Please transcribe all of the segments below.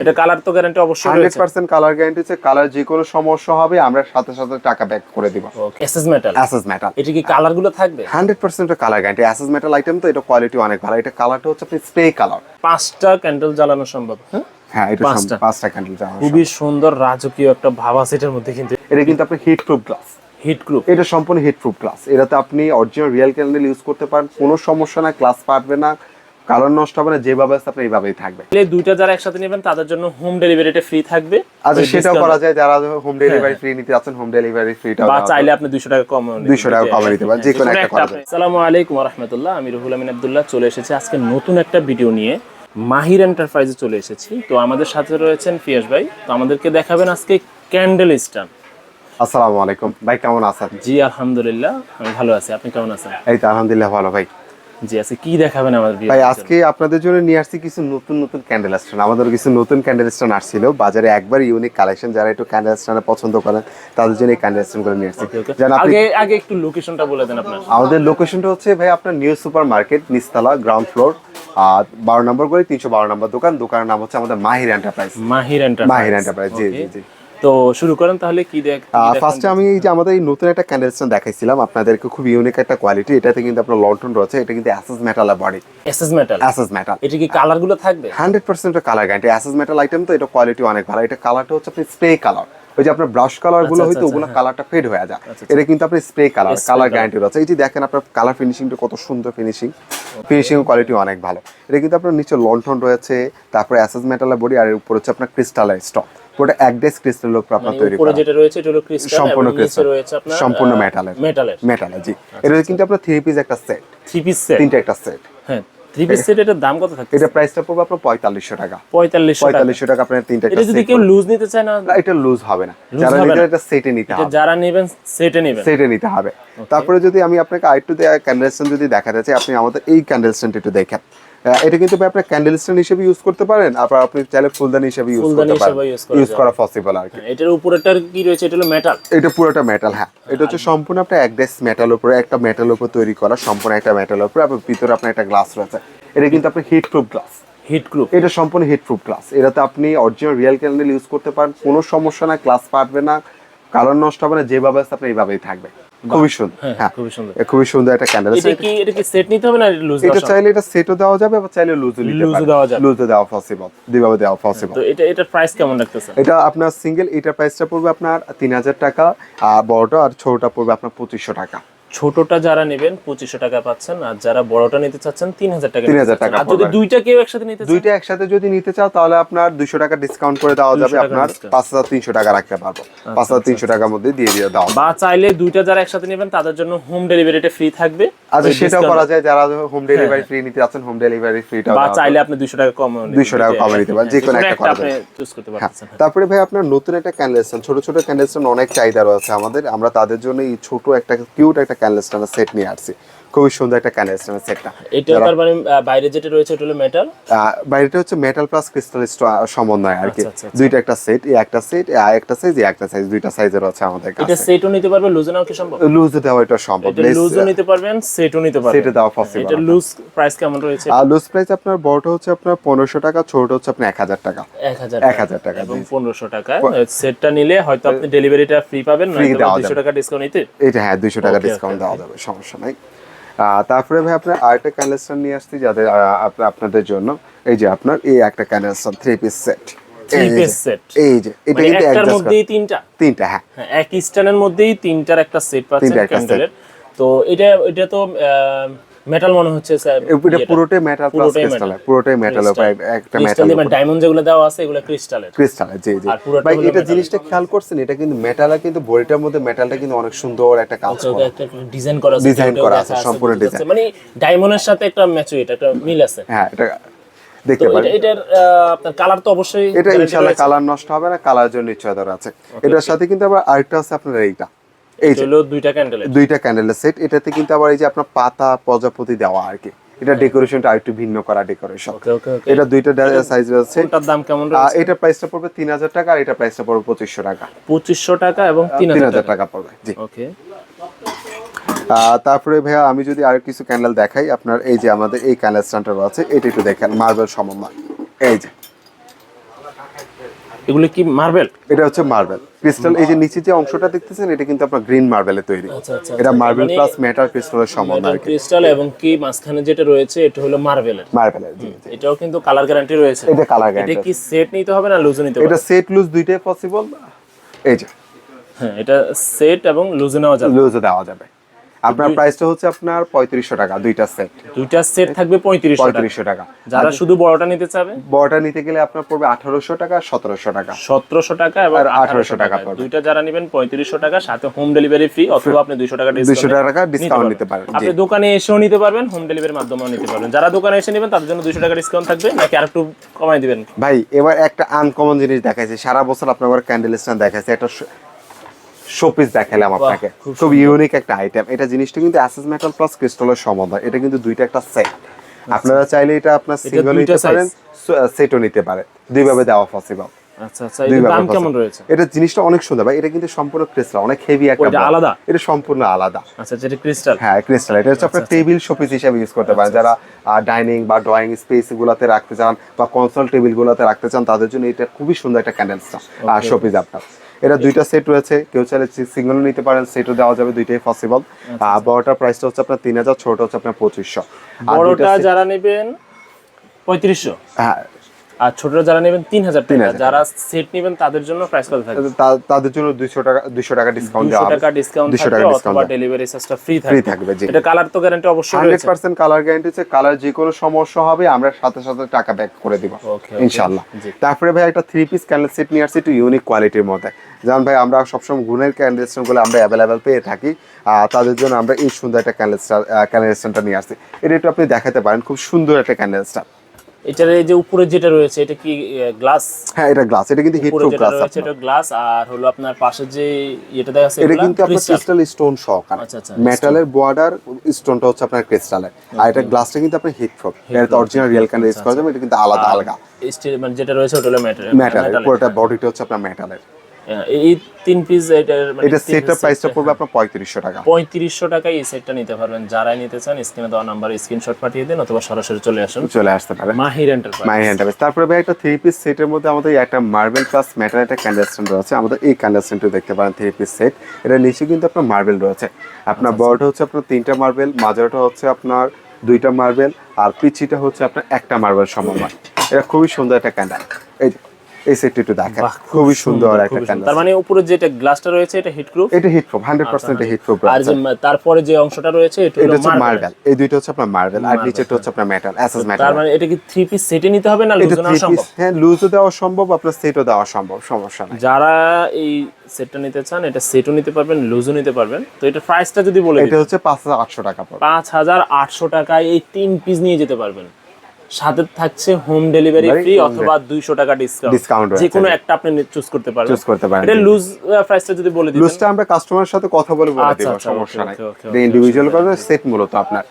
এটা কালার তো গ্যারান্টি অবশ্যই রয়েছে। পার্সেন্ট কালার গ্যারান্টি হচ্ছে কালার যে কোনো সমস্যা হবে আমরা সাথে সাথে টাকা ব্যাক করে দিব। এসএস মেটাল অ্যাসেস মেটাল এটা কি কালারগুলো থাকবে? Hundred percent colour guarantee SS metal item তো এটা কোয়ালিটি অনেক ভালো। এটা কালারটা হচ্ছে আপনি স্প্রে কালার পাঁচটা ক্যান্ডেল জ্বালানো সম্ভব হ্যাঁ? হ্যাঁ এটা পাঁচটা। পাঁচটা ক্যান্ডেল খুবই সুন্দর রাজকীয় একটা ভাবা সেটের মধ্যে কিন্তু এটা কিন্তু আপনি heat proof glass heat proof এটা সম্পূর্ণ হিট প্রুফ গ্লাস এটাতে আপনি অরিজিনাল রিয়েল ক্যান্ডেল ইউজ করতে পারেন কোনো সমস্যা না গ্লাস পারবে না। কালার নষ্ট হবে না যেভাবে আছে আপনি এইভাবেই থাকবে দুইটা যারা একসাথে নেবেন তাদের জন্য হোম ডেলিভারিটা ফ্রি থাকবে। আচ্ছা সেটাও করা যায় যারা হোম ডেলিভারি ফ্রি নিতে যাচ্ছেন হোম ডেলিভারি ফ্রিটা বা চাইলে আপনি দুইশো টাকা কম 200 টাকা কমে নিতে পারেন, যে কোনো একটা করা যায়। সালামু আলাইকুম রহমতুল্লাহ আমি রুহুল আমিন আব্দুল্লাহ চলে এসেছি আজকে নতুন একটা ভিডিও নিয়ে। মাহির এন্টারপ্রাইজে চলে এসেছি। তো আমাদের সাথে রয়েছেন ফিয়াস ভাই। তো আমাদেরকে দেখাবেন আজকে ক্যান্ডেল স্ট্যান্ড আসসালামু আলাইকুম। ভাই কেমন আছেন? জি আলহামদুলিল্লাহ আমি ভালো আছি। আপনি কেমন আছেন? এই তো আলহামদুলিল্লাহ ভালো ভাই। জি কি দেখাবেন আমাদের ভাই আজকে আপনাদের জন্য নিয়ে আসছি কিছু নতুন নতুন ক্যান্ডেল স্ট্যান্ড আমাদের কিছু নতুন ক্যান্ডেল স্ট্যান্ড আসছিল। বাজারে একবার ইউনিক কালেকশন যারা একটু ক্যান্ডেল স্ট্যান্ড পছন্দ করেন তাদের জন্য এই ক্যান্ডেল স্ট্যান্ড করে নিয়ে আসছি। যেন আগে আগে একটু লোকেশনটা বলে দেন আপনার। আমাদের লোকেশনটা হচ্ছে ভাই আপনার নিউ সুপার মার্কেট নিস্তালা গ্রাউন্ড ফ্লোর আর বারো নম্বর করে তিনশো বারো নম্বর দোকান। দোকানের নাম হচ্ছে আমাদের Mahir enterprise Mahir enterprise Mahir enterprise জি জি জি। তো শুরু করেন তাহলে কি দেখ ফার্স্টে আমি এই যে আমাদের এই নতুন একটা ক্যান্ডেল স্ট্যান্ড দেখাইছিলাম আপনাদেরকে খুব ইউনিক একটা কোয়ালিটি এটাতে কিন্তু আপনার লন্ঠন রয়েছে এটা কিন্তু অ্যাসেস মেটালের body SS metal SS metal এটা কি কালারগুলো থাকবে? Hundred percent colour guarantee SS metal item তো এটা কোয়ালিটি অনেক ভালো। এটা কালারটা হচ্ছে আপনি স্প্রে কালার ওই যে আপনার ব্রাশ কালারগুলো আচ্ছা, হয়তো আচ্ছা, ওগুলো হ্যাঁ। কালারটা ফেড হয়ে যায়। এটা কিন্তু আপনি স্প্রে কালার কালার। গ্যারান্টি রয়েছে। এই যে দেখেন আপনার কালার ফিনিশিংটা কত সুন্দর ফিনিশিং ফিনিশিং কোয়ালিটি অনেক ভালো। এটা কিন্তু আপনার নিচে লন্ঠন রয়েছে তারপরে অ্যাসেস মেটালের বডি আর উপর হচ্ছে আপনার ক্রিস্টালের স্টক পুরোটা এক ডেস উপর আপনার তৈরি মানে করা। যেটা রয়েছে এটা হলো ক্রিস্টাল সম্পূর্ণ ক্রিস্টাল। রয়েছে আপনার সম্পূর্ণ মেটালের মেটালের মেটালের জি। এটা কিন্তু আপনার থ্রি পিস একটা সেট থ্রি পিস সেট তিনটা একটা সেট হ্যাঁ থ্রি পিস সেট এটার দাম কত থাকে এটা প্রাইসটা পড়বে আপনার পঁয়তাল্লিশশো টাকা। পঁয়তাল্লিশশো পঁয়তাল্লিশশো টাকা আপনার তিনটা এটা যদি কেউ লুজ নিতে চায় না? এটা লুজ হবে না। যারা নিতে এটা সেটে নিতে হবে। যারা নেবেন সেটে নেবেন। সেটে নিতে হবে। তারপরে যদি আমি আপনাকে আরেকটু ক্যান্ডেল স্ট্যান্ড যদি দেখাতে চাই আপনি আমাদের এই ক্যান্ডেল স্ট্যান্ড একটু দেখেন। এটা কিন্তু ভাই আপনার ক্যান্ডেল স্ট্যান্ড হিসেবে ইউজ করতে পারেন আবার আপনি চাইলে ফুলদানি হিসেবে ইউজ করতে পারেন। ইউজ করা পসিবল আর কি। হ্যাঁ, এটার উপরেটার কি রয়েছে? এটা হলো মেটাল এটা পুরোটা মেটাল হ্যাঁ। এটা হচ্ছে সম্পূর্ণ আপনার এক ডেস মেটাল উপরে একটা মেটাল উপর তৈরি করা সম্পূর্ণ একটা মেটাল উপরে আপনার ভিতরে আপনার একটা গ্লাস রয়েছে। এটা কিন্তু আপনি heat proof glass heat proof এটা সম্পূর্ণ হিট প্রুফ গ্লাস এটাতে আপনি অরিজিনাল রিয়েল ক্যান্ডেল ইউজ করতে পারেন কোনো সমস্যা না গ্লাস পারবে না কালার নষ্ট হবে না যেভাবে আছে আপনি এইভাবেই থাকবে। খুবই সুন্দর হ্যাঁ হ্যাঁ। খুবই সুন্দর। খুবই সুন্দর একটা ক্যান্ডেল এটা কি এটা কি সেট নিতে হবে না লুজ এটা চাইলে এটা সেটও দেওয়া যাবে বা চাইলে লুজও নিতে Loose ও দেওয়া যাবে। লুজও দেওয়া পসিবল দুইভাবে দেওয়া পসিবল তো এটা এটার প্রাইস কেমন রাখতেছেন এটা আপনার সিঙ্গেল এটা প্রাইসটা পড়বে আপনার তিন হাজার টাকা আর বড়টা আর ছোটটা পড়বে আপনার পঁচিশশো টাকা। ছোটটা যারা নেবেন পঁচিশশো টাকা পাচ্ছেন আর যারা বড়টা নিতে চাচ্ছেন তিন হাজার টাকা 3000 নিতে চাচ্ছেন। টাকা আর যদি দুইটা কেউ একসাথে নিতে দুইটা একসাথে যদি নিতে চাও তাহলে আপনার দুশো টাকা ডিসকাউন্ট করে দেওয়া যাবে আপনার পাঁচ হাজার তিনশো টাকা রাখতে পারব। পাঁচ হাজার তিনশো টাকার মধ্যে দিয়ে দিয়ে হবে। বা চাইলে দুইটা যারা একসাথে নেবেন তাদের জন্য হোম ডেলিভারিটা ফ্রি থাকবে। আচ্ছা সেটাও করা যায়। যারা হোম ডেলিভারি ফ্রি নিতে যাচ্ছেন হোম ডেলিভারি ফ্রিটা বা চাইলে আপনি দুইশো টাকা কম 200 টাকা কমে নিতে পারেন, যে কোনো একটা করা যায়। করতে হ্যাঁ। তারপরে ভাই আপনার নতুন একটা ক্যান্ডেল ছোট ছোট ক্যান্ডেল অনেক চাহিদা রয়েছে আমাদের। আমরা তাদের জন্য এই ছোট একটা কিউট একটা ক্যান্ডেল স্ট্যান্ডের সেট নিয়ে আসছি। খুবই সুন্দর একটা সেটটা এটা তার মানে বাইরে যেটা রয়েছে ওটা হলো মেটাল বাইরেটা হচ্ছে মেটাল প্লাস ক্রিস্টাল সমন্বয় আর কি। আচ্ছা, আচ্ছা, আচ্ছা। দুইটা একটা সেট এই একটা সেট আর একটা সাইজ এই একটা সাইজ দুইটা সাইজের আছে আমাদের এটা সেটও নিতে পারবে লুজও নাও কি সম্ভব? লুজ দেওয়া এটা সম্ভব। এটা লুজও নিতে পারবেন সেটও নিতে পারবেন। সেটে দেওয়া পসিবল এটা লুজ প্রাইস কেমন রয়েছে? আর লুজ প্রাইস আপনার বড়টা হচ্ছে আপনার পনেরোশো টাকা ছোটটা হচ্ছে আপনার এক হাজার টাকা। এক হাজার টাকা। এবং পনেরোশো টাকায় সেটটা নিলে হয়তো আপনি ডেলিভারিটা ফ্রি পাবেন দেওয়া দুশো টাকা ডিসকাউন্ট নিতে। এটা হ্যাঁ দুইশো টাকা ডিসকাউন্ট দেওয়া যাবে সমস্যা নাই। তারপরে ভাই আপনার আরেকটা কালেকশন নিয়ে আসছি যাদের আপনাদের জন্য। এই যে আপনার এই একটা collection three piece set Three piece set। এই যে এটা কিন্তু একটার মধ্যেই তিনটা? তিনটা হ্যাঁ। হ্যাঁ এক স্ট্যান্ডের মধ্যেই তিনটার একটা সেট পাচ্ছেন তিনটা ক্যান্ডেলের তো এটা এটা তো মেটাল মনে হচ্ছে স্যার এটা পুরোটাই মেটাল প্লাস ক্রিস্টাল পুরোটাই মেটাল একটা মেটাল ক্রিস্টাল ডায়মন্ড যেগুলো দেওয়া আছে এগুলো ক্রিস্টালের ক্রিস্টাল জি জি। ভাই এটা জিনিসটা খেয়াল করছেন? এটা কিন্তু মেটাল কিন্তু বডিটার মধ্যে মেটালটা কিন্তু অনেক সুন্দর একটা কাজ করে। একটা ডিজাইন করা আছে ওটাও করা আছে, সম্পূর্ণ যাচ্ছে। মানে ডায়মন্ডের সাথে একটা ম্যাচুইট একটা মিল আছে। হ্যাঁ এটা দেখতে পারেন। এটার আপনার কালার তো অবশ্যই এটা ইনশাআল্লাহ কালার নষ্ট হবে না কালার জন্য নিশ্চয়তা আছে। এটার সাথে কিন্তু আবার আরেকটা আছে আপনার এইটা। এই যে দুইটা ক্যান্ডেলের দুইটা ক্যান্ডেলের সেট এটাতে কিন্তু আবার এই যে আপনার পাতা প্রজাপতি দেওয়া আর কি। এটা ডেকোরেশনটা আরেকটু ভিন্ন করা ডেকোরেশন এটা দুইটা সাইজ আছে। কোনটার দাম কেমন এটা প্রাইসটা পড়বে তিন হাজার টাকা আর এটা প্রাইসটা পড়বে পঁচিশশো টাকা। পঁচিশশো টাকা এবং তিন তিন হাজার হাজার টাকা। টাকা পড়বে জি। ওকে তারপরে ভাইয়া আমি যদি আর কিছু ক্যান্ডেল দেখাই আপনার এই যে আমাদের এই ক্যান্ডেল স্ট্যান্ডার আছে এটা একটু দেখেন মার্বেল সমন্বয় এই যে এগুলো কি মার্বেল? এটা হচ্ছে মার্বেল। ক্রিস্টাল এই যে নিচে যে অংশটা দেখতেছেন এটা কিন্তু আপনার গ্রিন মার্বেলে তৈরি। আচ্ছা, আচ্ছা, এটা আচ্ছা, মার্বেল মানে- প্লাস মেটাল ক্রিস্টালের সমন্বয় ক্রিস্টাল এবং কি মাঝখানে যেটা রয়েছে এটা হলো মার্বেলের। মার্বেলের। এটাও কিন্তু কালার গ্যারান্টি রয়েছে। এটা কালার গ্যারান্টি এটা কি সেট নিতে হবে না লুজ নিতে হবে? এটা সেট লুজ দুইটাই পসিবল এই যে। হ্যাঁ এটা সেট এবং লুজ নেওয়া যাবে। লুজও দেওয়া যাবে। আপনার প্রাইসটা হচ্ছে আপনার পঁয়ত্রিশশো টাকা দুইটা সেট দুইটা সেট থাকবে পঁয়ত্রিশ পঁয়ত্রিশশো টাকা। যারা শুধু বড়টা নিতে চাবে? বড়টা নিতে গেলে আপনার পড়বে আঠারোশো টাকা সতেরোশো টাকা। সতেরোশো টাকা এবং আর আঠারোশো 1800 টাকা। দুইটা যারা নেবেন পঁয়ত্রিশশো টাকা সাথে হোম ডেলিভারি ফ্রি অথবা আপনি দুইশো টাকা দুইশো টাকা ডিসকাউন্ট নিতে পারেন। আপনি দোকানে এসেও নিতে পারবেন হোম ডেলিভারির মাধ্যমেও নিতে পারবেন। যারা দোকানে এসে নেবেন তাদের জন্য দুইশো টাকা ডিসকাউন্ট থাকবে নাকি আর একটু কমাই দিবেন? ভাই এবার একটা আনকমন জিনিস দেখাইছে। সারা বছর আপনার ক্যান্ডেল স্ট্যান্ড দেখাইছে। একটা শোপিস দেখালাম আপনাকে। খুব ইউনিক একটা আইটেম এটা জিনিসটা কিন্তু অ্যাসেস মেটাল প্লাস ক্রিস্টালের এটা কিন্তু দুইটা একটা সেট আপনারা চাইলে এটা আপনার সিঙ্গেল নিতে পারেন সেটও নিতে পারে দুইভাবে দেওয়া পসিবল আচ্ছা আচ্ছা দাম কেমন রয়েছে? এটা জিনিসটা অনেক সুন্দর। ভাই এটা কিন্তু সম্পূর্ণ ক্রিস্টাল অনেক হেভি একটা ওইটা আলাদা? এটা সম্পূর্ণ আলাদা। আচ্ছা যেটা ক্রিস্টাল হ্যাঁ ক্রিস্টাল এটা হচ্ছে আপনার টেবিল শোপিস হিসেবে ইউজ করতে পারেন। যারা ডাইনিং বা ড্রয়িং স্পেস গুলাতে রাখতে চান বা কনসোল টেবিল গুলাতে রাখতে চান তাদের জন্য এটা খুবই সুন্দর একটা ক্যান্ডেলসটা আর শোপিস আপনার। এটা দুইটা সেট রয়েছে। কেউ চাইলে সিঙ্গেল নিতে পারেন সেটও দেওয়া যাবে দুইটাই পসিবল আর বড়টার প্রাইসটা হচ্ছে আপনার তিন হাজার ছোটটা হচ্ছে আপনার পঁচিশশো। বড়টা যারা নেবেন পঁয়ত্রিশশো। হ্যাঁ আর ছোটটা যারা নেবেন তিন হাজার টাকা। যারা সেট নেবেন তাদের জন্য প্রাইস কত থাকবে। তাদের জন্য দুইশো টাকা দুইশো টাকা ডিসকাউন্ট দুশো টাকা ডিসকাউন্ট থাকবে টাকা ডিসকাউন্ট ডেলিভারি চার্জটা ফ্রি ফ্রি থাকবে। থাকবে এটা কালার তো গ্যারান্টি অবশ্যই হান্ড্রেড পার্সেন্ট কালার গ্যারান্টি হচ্ছে কালার যে কোনো সমস্যা হবে আমরা সাথে সাথে টাকা ব্যাক করে দিব. ইনশাল্লাহ তারপরে ভাই একটা থ্রি পিস ক্যান্ডেল সেট নিয়ে আসছি একটু ইউনিক কোয়ালিটির মধ্যে। যেমন ভাই আমরা সবসময় গুণের ক্যান্ডেলগুলো আমরা অ্যাভেলেবেল পেয়ে থাকি। আর তাদের জন্য আমরা এই সুন্দর একটা ক্যান্ডেল ক্যান্ডেল স্ট্যান্ডটা নিয়ে আসছি। এটা একটু আপনি দেখাতে পারেন খুব সুন্দর একটা ক্যান্ডেল স্ট্যান্ড এটার এই যে উপরে যেটা রয়েছে এটা কি গ্লাস হ্যাঁ এটা গ্লাস এটা কিন্তু হিট প্রুফ গ্লাস আছে এটা গ্লাস আর হলো আপনার পাশে যে এটা দেখা যাচ্ছে এটা কিন্তু আপনার ক্রিস্টাল স্টোন সহকারে আচ্ছা, আচ্ছা, মেটালের বর্ডার স্টোনটা হচ্ছে আপনার ক্রিস্টালের আর এটা গ্লাসটা কিন্তু আপনার হিট প্রুফ এটা অরিজিনাল রিয়েল ক্যান্ডেল ইউজ করা যাবে এটা কিন্তু আলাদা আলাদা। স্টিল মানে যেটা রয়েছে ওটা হলো মেটাল মেটালের পুরোটা বডিটা হচ্ছে আপনার মেটালের এই তিন পিস এটার মানে এটা সেটটার প্রাইসটা পড়বে আপনার পঁয়ত্রিশশো টাকা। পঁয়ত্রিশশো টাকায় এই সেটটা নিতে পারবেন। যারাই নিতে চান স্ক্রিনে দেওয়া নাম্বার স্ক্রিনশট পাঠিয়ে দিন অথবা সরাসরি চলে আসুন। চলে আসতে পারে। মাহির এন্টারপ্রাইজ মাই হ্যান্ড তারপরে ভাই একটা থ্রি পিস সেটের মধ্যে আমাদের একটা মার্বেল প্লাস মেটাল একটা ক্যান্ডেল স্ট্যান্ড রয়েছে। আমাদের এই ক্যান্ডেল স্ট্যান্ডটা দেখতে পারেন থ্রি পিস সেট এটা নিচে কিন্তু আপনার মার্বেল রয়েছে। আপনার বড়টা হচ্ছে আপনার তিনটা মার্বেল মাঝারটা হচ্ছে আপনার দুইটা মার্বেল আর পিচিটা হচ্ছে আপনার একটা মার্বেল সমন্বয়। এটা খুবই সুন্দর একটা ক্যান্ডেল এই এই সেটটি একটু দেখেন। খুবই সুন্দর একটা। ক্যান্ডেল তার মানে উপরে যেটা গ্লাসটা রয়েছে এটা এটা heat proof hundred percent heat proof আর যে তারপরে যে অংশটা রয়েছে এটা হলো মার্বেল এই দুইটা হচ্ছে আপনার মার্বেল আর নিচেরটা হচ্ছে আপনার মেটাল অ্যাসেস মেটাল তার মানে এটা কি থ্রি পিস সেটে নিতে হবে না লুজ নেওয়া সম্ভব? হ্যাঁ লুজও দেওয়া সম্ভব আপনার সেটও দেওয়া সম্ভব সমস্যা নাই। যারা এই সেটটা নিতে চান এটা সেটও নিতে পারবেন লুজও নিতে পারবেন। তো এটা প্রাইসটা যদি বলে এটা হচ্ছে পাঁচ হাজার আটশো টাকা পড়বে। পাঁচ হাজার আটশো টাকায় এই তিন পিস নিয়ে যেতে পারবেন। সাথে থাকছে হোম ডেলিভারি ফ্রি অথবা দুইশো টাকা ডিসকাউন্ট যে কোনো একটা আপনি চুজ করতে পারবেন। চুজ করতে পারেন। এটা লুজ প্রাইসটা যদি বলে দিতেন। লুজটা আমরা কাস্টমারের সাথে কথা বলে বলে আচ্ছা, দিব আচ্ছা, সমস্যা নাই। ইন্ডিভিজুয়াল করবে সেট মূলত আপনার।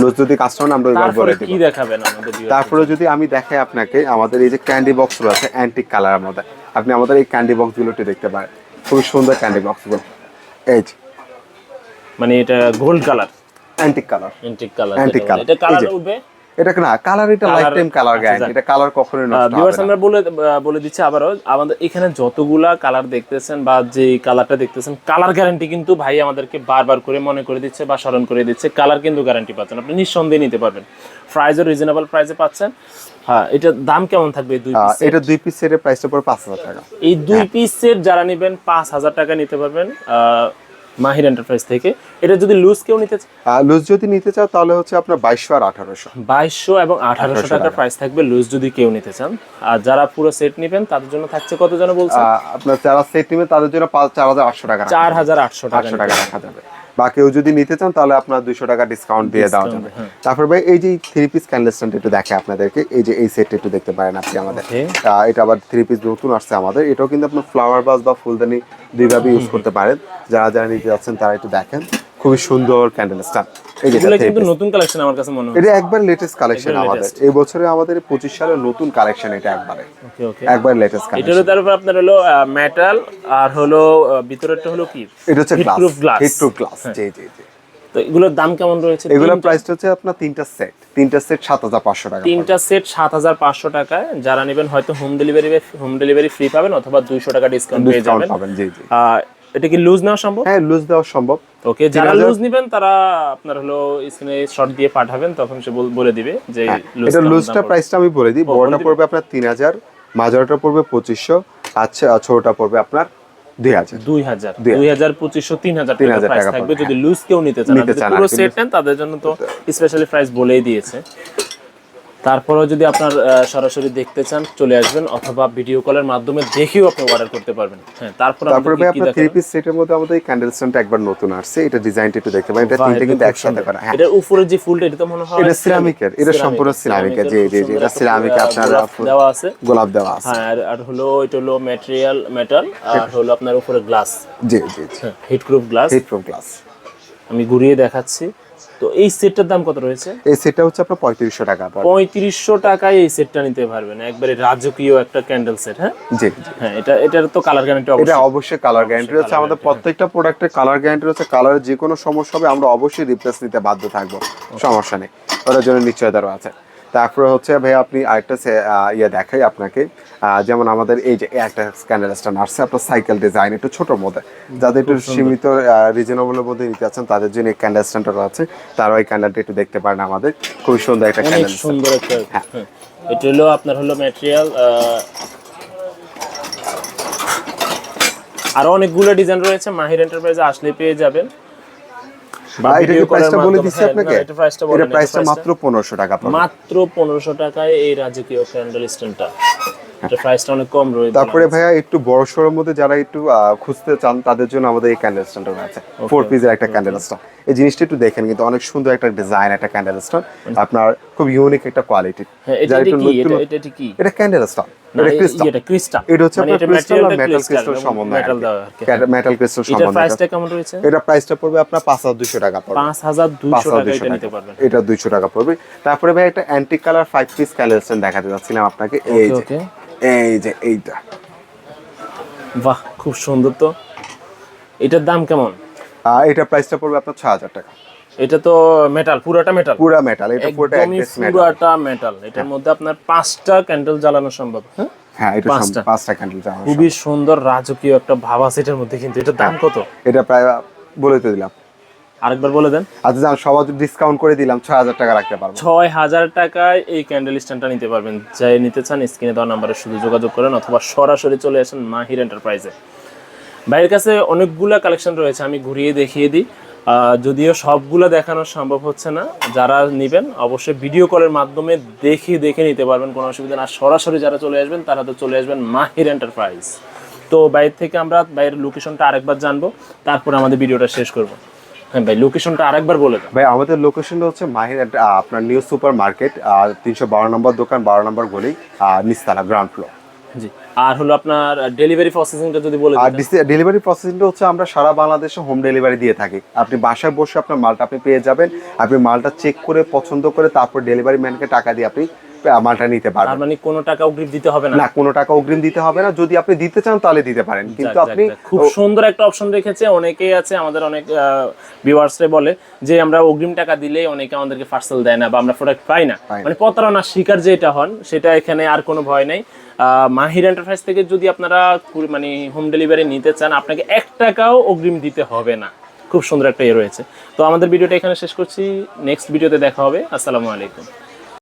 লুজ যদি কাস্টমার আমরা বলে কি দেখাবেন আমাদের তারপরে যদি আমি দেখাই আপনাকে আমাদের এই যে ক্যান্ডি বক্স রয়েছে অ্যান্টিক কালারের মধ্যে আপনি আমাদের এই ক্যান্ডি বক্স গুলোটি দেখতে পারেন। খুবই সুন্দর ক্যান্ডি বক্সগুলো। এই মানে এটা gold colour antique colour antique colour Antique colour, এটা কালার উঠবে? এটা না? কালার এটা লাইফ টাইম কালার গ্যারান্টি এটা কালার কখনোই নষ্ট হবে না। আমরা বলে বলে দিচ্ছি আবারও আমাদের এখানে যতগুলা কালার দেখতেছেন বা যে কালারটা দেখতেছেন কালার গ্যারান্টি কিন্তু ভাই আমাদেরকে বারবার করে মনে করে দিচ্ছে বা স্মরণ করে দিচ্ছে কালার কিন্তু গ্যারান্টি পাচ্ছেন। আপনি নিঃসন্দেহে নিতে পারবেন। প্রাইসও রিজনেবল প্রাইসে পাচ্ছেন। হ্যাঁ এটার দাম কেমন থাকবে দুই এর? এটা দুই পিস সেটের প্রাইসটা পড়ে পাঁচ হাজার টাকা। এই দুই হ্যাঁ। পিস সেট যারা নেবেন পাঁচ হাজার টাকা নিতে পারবেন। আহ, মাহির এন্টারপ্রাইজ থেকে। এটা যদি লুজ কেউ নিতে লুজ যদি নিতে চাও তাহলে হচ্ছে আপনার বাইশশো আর আঠারোশো। বাইশশো এবং আঠারোশো টাকা প্রাইস থাকবে লুজ যদি কেউ নিতে চান। আর যারা পুরো সেট নেবেন তাদের জন্য থাকছে কত যেন বলছে আপনার যারা সেট নেবেন তাদের জন্য চার হাজার আটশো টাকা চার হাজার আটশো টাকা রাখা যাবে। বা কেউ যদি নিতে চান তাহলে আপনার দুইশো টাকা ডিসকাউন্ট দিয়ে দেওয়া যাবে। হ্যাঁ। তারপর ভাই এই যে থ্রি পিস ক্যান্ডেলস্ট্যান্ড একটু দেখে আপনাদেরকে এই যে এই সেটটা একটু দেখতে পারেন আপনি আমাদের। এটা আবার থ্রি পিস নতুন আসছে আমাদের। এটাও কিন্তু আপনার ফ্লাওয়ার বাস বা ফুলদানি দুইভাবে ইউজ করতে পারেন। যারা যারা নিতে যাচ্ছেন তারা একটু দেখেন। খুবই সুন্দর ক্যান্ডেলস্ট্যান্ড এই যে এগুলো এটা three কিন্তু piece। নতুন কালেকশন আমার কাছে মনে হয়। এটা একবার লেটেস্ট কালেকশন আমাদের। এই বছরে আমাদের পঁচিশ সালের নতুন কালেকশন এটা একবারে। ওকে ওকে একবার লেটেস্ট কালেকশন এটারও তারপর আপনার হলো মেটাল আর হলো ভিতরেরটা হলো কি? এটা হচ্ছে গ্লাস হিটপ্রুফ গ্লাস জি জি জি। তো এগুলোর দাম কেমন রয়েছে? এগুলোর প্রাইসটা হচ্ছে আপনার তিনটা সেট তিনটা সেট সাত হাজার পাঁচশো টাকা তিনটা সেট সাত হাজার পাঁচশো টাকায়। যারা নেবেন হয়তো home delivery home delivery free পাবেন অথবা দুইশো টাকা ডিসকাউন্ট পেয়ে যাবেন। জি জি। এটা কি লুজ নেওয়া সম্ভব? হ্যাঁ লুজ দেওয়া সম্ভব। ওকে যারা লুজ নেবেন তারা আপনার হলো স্ক্রিনে শর্ট দিয়ে পাঠাবেন তখন সে বলে দিবে যে loose এটা লুজটা প্রাইসটা আমি বলে দিই। বড়টা পড়বে আপনার তিন হাজার মাঝারটা পড়বে পঁচিশশো আচ্ছা আর ছোটটা পড়বে আপনার দুই হাজার। দুই হাজার। দুই হাজার। পঁচিশশো তিন হাজার তিন টাকা হাজার টাকা থাকবে। যদি লুজ কেউ নিতে চান, পুরো সেট নেন তাদের জন্য তো স্পেশালি প্রাইস বলেই দিয়েছে। তারপরেও যদি আপনার সরাসরি দেখতে চান চলে আসবেন অথবা ভিডিও কলের মাধ্যমে দেখেও আপনি অর্ডার করতে পারবেন। হ্যাঁ তারপর তারপরে ভাই আপনার থ্রি পিস সেটের মধ্যে আমাদের এই ক্যান্ডেল স্ট্যান্ডটা একবার নতুন আসছে এটা ডিজাইনটা একটু দেখতে পারেন এটা তিনটে কিন্তু একসাথে করা হ্যাঁ। এটার উপরে যে ফুলটা এটা তো মনে হয় এটা সিরামিকের এটা সম্পূর্ণ সিরামিকের জি জি জি এটা সিরামিকে আপনার দেওয়া আছে। গোলাপ দেওয়া আছে। হ্যাঁ আর- আর হলো এটা হলো ম্যাটেরিয়াল মেটাল আর হলো আপনার উপরে গ্লাস জি জি জি। Heat proof glass heat proof glass আমি ঘুরিয়ে দেখাচ্ছি। তো এই সেটটার দাম কত রয়েছে? এই সেটটা হচ্ছে আপনার পঁয়ত্রিশশো টাকা পঁয়ত্রিশশো টাকায় এই সেটটা নিতে পারবেন। একবারে রাজকীয় একটা ক্যান্ডেল সেট হ্যাঁ? জি হ্যাঁ এটা এটার তো কালার গ্যারান্টি এটা অবশ্যই। অবশ্যই কালার গ্যারান্টি রয়েছে আমাদের প্রত্যেকটা প্রোডাক্টের কালার গ্যারান্টি রয়েছে। কালারের যে কোনো সমস্যা হবে আমরা অবশ্যই রিপ্লেস নিতে বাধ্য থাকব। সমস্যা নেই। ওটার জন্য নিশ্চয়তা আছে তারপরে হচ্ছে ভাই আপনি আরেকটা ইয়ে দেখাই আপনাকে। যেমন আমাদের এই যে একটা স্ক্যান্ডাল স্ট্যান্ড আসছে আপনার সাইকেল ডিজাইন একটু ছোটোর মধ্যে যাদের একটু সীমিত রিজনেবলের মধ্যে নিতে চাচ্ছেন তাদের জন্য এই ক্যান্ডেল স্ট্যান্ডটা আছে। তারা ওই ক্যান্ডেলটা একটু দেখতে পারেন আমাদের। খুবই সুন্দর একটা ক্যান্ডেল সুন্দর একটা হ্যাঁ। এটা হলো আপনার হলো ম্যাটেরিয়াল আরও অনেকগুলো ডিজাইন রয়েছে মাহির এন্টারপ্রাইজে আসলে পেয়ে যাবেন। এটা কি প্রাইসটা বলে হ্যাঁ, আপনাকে? এটা প্রাইসটা এটা মাত্র পনেরোশো টাকা মাত্র পনেরোশো টাকায় এই রাজকীয় ক্যান্ডেল স্ট্যান্ডটা এটা প্রাইসটা অনেক কম রয়েছে তারপরে ভাইয়া একটু বড় সড়োর মধ্যে যারা একটু খুঁজতে চান তাদের জন্য আমাদের এই ক্যান্ডেল স্ট্যান্ড আছে ফোর পিসের একটা ক্যান্ডেল স্ট্যান্ড এই জিনিসটা একটু দেখেন কিন্তু অনেক সুন্দর একটা ডিজাইন একটা ক্যান্ডেল স্ট্যান্ড আপনার খুব ইউনিক একটা কোয়ালিটি হ্যাঁ এটা এটা কি? এটা কি? এটা ক্যান্ডেল স্ট্যান্ড এটা ক্রিস্টাল এটা হচ্ছে আপনার ক্রিস্টাল মেটাল ক্রিস্টাল এবং সম্বন্ধে metal দেওয়া আর কি। মেটাল ক্রিস্টাল এটার সম্বন্ধে প্রাইসটা কেমন রয়েছে? এটা প্রাইসটা পড়বে আপনার পাঁচ হাজার দুশো টাকা পড়বে। পাঁচ হাজার পাঁচ দুইশো হাজার টাকা এটা নিতে পারবেন। এটা দুইশো টাকা পড়বে। তারপরে ভাই একটা antique colour five piece candle দেখাতে যাচ্ছিলাম আপনাকে। এই যে এই যে এইটা। বাহ খুব সুন্দর তো। এটার দাম কেমন? এটা প্রাইসটা পড়বে আপনার ছ হাজার টাকা। এটা তো মেটাল পুরাটা মেটাল পুরা মেটাল এটা পুরোটা পুরাটা মেটাল এটার মধ্যে আপনার পাঁচটা ক্যান্ডেল জ্বালানো সম্ভব। হ্যাঁ? হ্যাঁ এটা পাঁচটা। পাঁচটা ক্যান্ডেল চাওয়া খুবই সুন্দর রাজকীয় একটা ভাব আছে এটার মধ্যে কিন্তু। এটার দাম কত? এটা প্রায় বলে তো দিলাম। আরেকবার বলে দেন। আচ্ছা যান সবার ডিসকাউন্ট করে দিলাম ছয় হাজার টাকা রাখতে পারব। ছয় হাজার টাকায় এই ক্যান্ডেল স্ট্যান্ডটা নিতে পারবেন। যাই নিতে চান স্ক্রিনে দেওয়া নাম্বারে শুধু যোগাযোগ করেন অথবা সরাসরি চলে আসেন মাহির এন্টারপ্রাইজে ভাইয়ের কাছে অনেকগুলা কালেকশন রয়েছে আমি ঘুরিয়ে দেখিয়ে দিই। যদিও সবগুলো দেখানো সম্ভব হচ্ছে না, যারা নেবেন অবশ্যই ভিডিও কলের মাধ্যমে দেখে দেখে নিতে পারবেন, কোনো অসুবিধা না সরাসরি যারা চলে আসবেন, তারা তো চলে আসবেন মাহির এন্টারপ্রাইজ তো বাইরে থেকে আমরা বাইরের লোকেশনটা আরেকবার জানব, তারপর আমাদের ভিডিওটা শেষ করব। হ্যাঁ ভাই লোকেশনটা আরেকবার বলে দেন ভাই, আমাদের লোকেশনটা হচ্ছে মাহির আপনার নিউ সুপার মার্কেট তিনশো বারো নম্বর দোকান, বারো নম্বর গলি নিস্তালা গ্রাউন্ড ফ্লোর জি। আর হলো আপনার ডেলিভারি প্রসেসিংটা যদি বলে আর। ডেলিভারি প্রসেসিংটা হচ্ছে আমরা সারা বাংলাদেশে হোম ডেলিভারি দিয়ে থাকি। আপনি বাসায় বসে আপনার মালটা আপনি পেয়ে যাবেন। আপনি মালটা চেক করে পছন্দ করে তারপর ডেলিভারি ম্যানকে টাকা দিয়ে আপনি মালটা নিতে পারবেন। মানে কোনো টাকা অগ্রিম দিতে হবে না। না কোনো টাকা অগ্রিম দিতে হবে না। যদি আপনি দিতে চান তাহলে দিতে পারেন। কিন্তু আপনি। খুব সুন্দর একটা অপশন রেখেছে। অনেকেই আছে আমাদের অনেক ভিউয়ার্সরে বলে যে আমরা অগ্রিম টাকা দিলে অনেকে আমাদেরকে পার্সেল দেয় না বা আমরা প্রোডাক্ট পাই না। মানে প্রতারণার শিকার যেটা হন সেটা এখানে আর কোনো ভয় নেই। আহ, মাহির এন্টারপ্রাইজ থেকে যদি আপনারা মানে হোম ডেলিভারি নিতে চান আপনাকে এক টাকাও অগ্রিম দিতে হবে না। খুব সুন্দর একটা ইয়ে রয়েছে। তো আমাদের ভিডিওটা এখানে শেষ করছি। নেক্সট ভিডিওতে দেখা হবে। আসসালামু আলাইকুম।